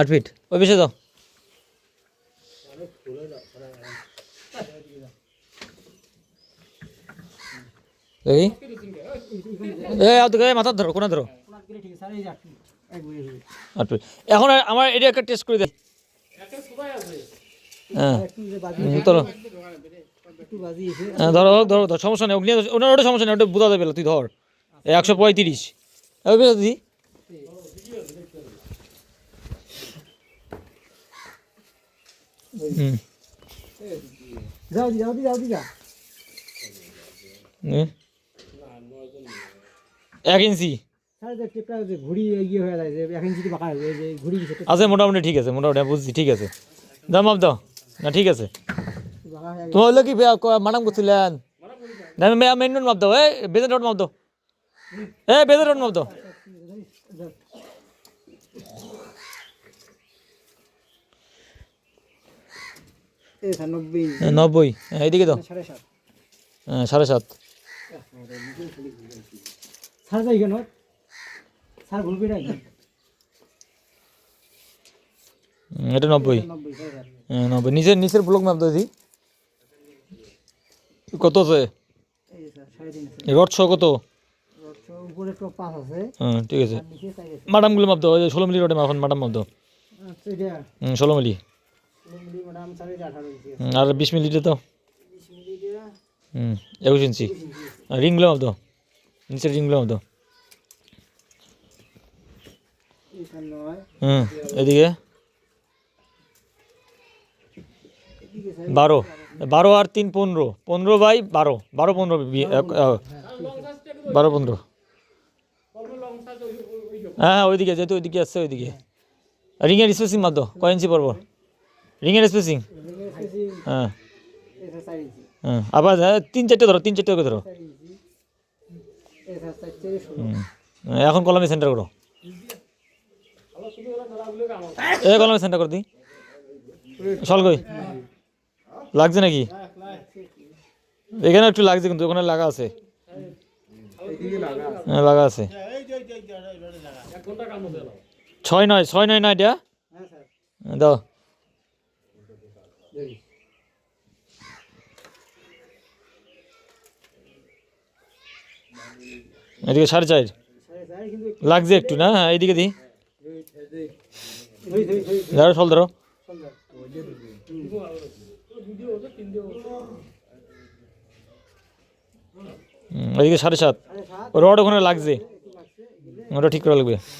আট ফিট ওই বেশি দাও দেখি। এ মাথা ধরো কোনা ধরো। আট ফিট এখন আমার এটা একটা টেস্ট করে দে হ্যাঁ। হ্যাঁ ধরো ধরো ধরো সমস্যা নেই ওটা সমস্যা নেই, ওটা বোঝা যাবে তুই ধর। একশো পঁয়ত্রিশ। দিদি। এক ইঞ্চি। হয়ে হয়ে আছে, মোটামুটি ঠিক আছে, মোটামুটি আমি বুঝছি, ঠিক আছে। দাম মাপ দাও। না, ঠিক আছে। হয়ে তোমার হলো কি মানাম করছিলেন? না মেন মেন মাপ দাও এ বেজার রোড মাপ দাও। এ বেজার রোড মাপ দাও। নব্বই। হ্যাঁ, হ্যাঁ, এইদিকে সাত। হ্যাঁ, সাড়ে সাত। এটা নব্বই। নব্বই হ্যাঁ, নিচের নিচের ব্লক দাও দিদি কত আছে? রড ছ কত? তো হ্যাঁ ঠিক আছে। মাডামগুলো মাপ দাও। ষোলো মিলি রোডে এখন মাডাম মাপ দাও। আচ্ছা ষোলো মিলি। আর বিশ মিনিট দিয়া হুম একুশ ইঞ্চি। রিংগুলো মাপ দাও নিচের রিংগুলো মাপ দাও হুম এদিকে? বারো। বারো আর তিন পনেরো। পনেরো বাই বারো। বারো পনেরো বারো পনেরো। হ্যাঁ হ্যাঁ ওইদিকে যেহেতু ওইদিকে আসছে ওইদিকে। রিংয়ের স্পেসিং দাও কয় ইঞ্চি পড়ব? রিংয়ের স্পেসিং হ্যাঁ। হ্যাঁ। আবার হ্যাঁ, তিন চারটে ধরো তিন চারটে করে ধরো। এখন কলমে সেন্টার করো। এ কলমে সেন্টার করে দিই চল কই? লাগছে নাকি? এখানে একটু লাগছে কিন্তু ওখানে লাগা আছে। হ্যাঁ লাগা আছে। ছয় নয় ছয় নয় না এটা হ্যাঁ, দাও। এদিকে সাড়ে চার। লাগছে একটু, না? হ্যাঁ এইদিকে দিই ধরি সল ধরো। এদিকে সাড়ে সাত। রড ওখানে লাগছে। ওটা ঠিক করা লাগবে।